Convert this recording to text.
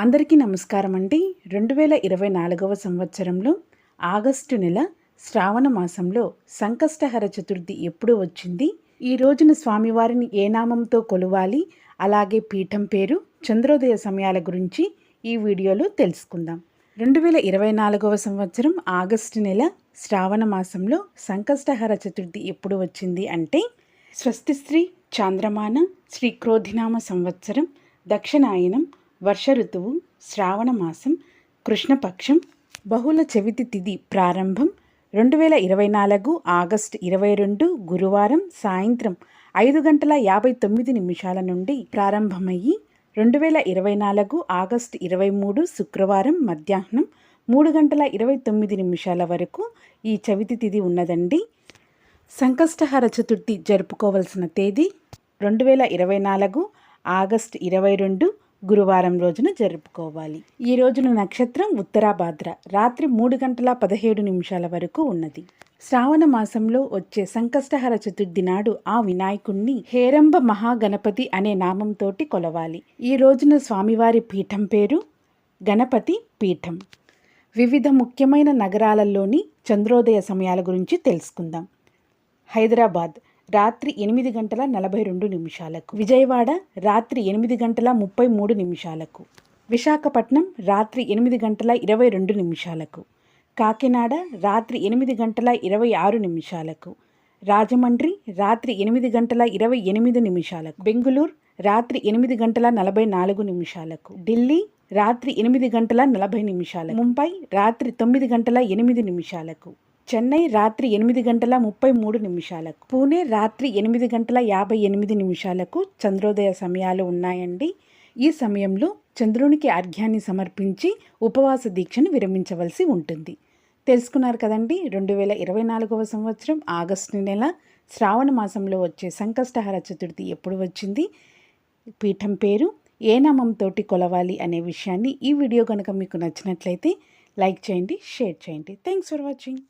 అందరికీ నమస్కారం అండి. రెండు వేల ఇరవై నాలుగవ సంవత్సరంలో ఆగస్టు నెల శ్రావణ మాసంలో సంకష్టహర చతుర్థి ఎప్పుడు వచ్చింది? ఈ రోజున స్వామివారిని ఏ నామంతో కొలువాలి? అలాగే పీఠం పేరు చంద్రోదయ సమయాల గురించి ఈ వీడియోలో తెలుసుకుందాం. రెండు వేల ఇరవై నాలుగవ సంవత్సరం ఆగస్టు నెల శ్రావణ మాసంలో సంకష్టహర చతుర్థి ఎప్పుడు వచ్చింది అంటే స్వస్తిశ్రీ చాంద్రమాన శ్రీ క్రోధినామ సంవత్సరం దక్షిణాయనం వర్ష ఋతువు శ్రావణ మాసం కృష్ణపక్షం బహుళ చవితి తిథి ప్రారంభం రెండు వేల ఇరవై నాలుగు ఆగస్టు ఇరవై రెండు గురువారం సాయంత్రం ఐదు గంటల యాభై తొమ్మిది నిమిషాల నుండి ప్రారంభమయ్యి రెండు వేల ఇరవై నాలుగు ఆగస్టు ఇరవై మూడు శుక్రవారం మధ్యాహ్నం మూడు గంటల ఇరవై తొమ్మిది నిమిషాల వరకు ఈ చవితి తిథి ఉన్నదండి. సంకష్టహర చతుర్థి జరుపుకోవలసిన తేదీ రెండు వేల ఇరవై నాలుగు ఆగస్టు ఇరవై రెండు గురువారం రోజున జరుపుకోవాలి. ఈ రోజున నక్షత్రం ఉత్తరాభాద్ర. రాత్రి మూడు గంటల పదిహేడు నిమిషాల వరకు ఉన్నది. శ్రావణ మాసంలో వచ్చే సంకష్టహర చతుర్థి నాడు ఆ వినాయకుణ్ణి హేరంబ మహాగణపతి అనే నామంతోటి కొలవాలి. ఈ రోజున స్వామివారి పీఠం పేరు గణపతి పీఠం. వివిధ ముఖ్యమైన నగరాలలోని చంద్రోదయ సమయాల గురించి తెలుసుకుందాం. హైదరాబాద్. రాత్రి ఎనిమిది గంటల నలభై రెండు నిమిషాలకు. విజయవాడ రాత్రి ఎనిమిది గంటల ముప్పై మూడు నిమిషాలకు. విశాఖపట్నం రాత్రి ఎనిమిది గంటల ఇరవై రెండు నిమిషాలకు. కాకినాడ రాత్రి ఎనిమిది గంటల ఇరవై ఆరు నిమిషాలకు. రాజమండ్రి రాత్రి ఎనిమిది గంటల ఇరవై ఎనిమిది నిమిషాలకు. బెంగుళూరు రాత్రి ఎనిమిది గంటల నలభై నాలుగు నిమిషాలకు. ఢిల్లీ రాత్రి ఎనిమిది గంటల నలభై నిమిషాలకు. ముంబై రాత్రి తొమ్మిది గంటల ఎనిమిది నిమిషాలకు. చెన్నై రాత్రి ఎనిమిది గంటల ముప్పై మూడు నిమిషాలకు పూణే రాత్రి ఎనిమిది గంటల యాభై ఎనిమిది నిమిషాలకు చంద్రోదయ సమయాలు ఉన్నాయండి. ఈ సమయంలో చంద్రునికి అర్ఘ్యాన్ని సమర్పించి ఉపవాస దీక్షను విరమించవలసి ఉంటుంది. తెలుసుకున్నారు కదండి రెండు వేల ఇరవై నాలుగవ సంవత్సరం ఆగస్టు నెల శ్రావణ మాసంలో వచ్చే సంకష్టహర చతుర్థి ఎప్పుడు వచ్చింది? పీఠం పేరు ఏ నామంతోటి కొలవాలి అనే విషయాన్ని ఈ వీడియో కనుక మీకు నచ్చినట్లయితే లైక్ చేయండి షేర్ చేయండి. Thanks for watching.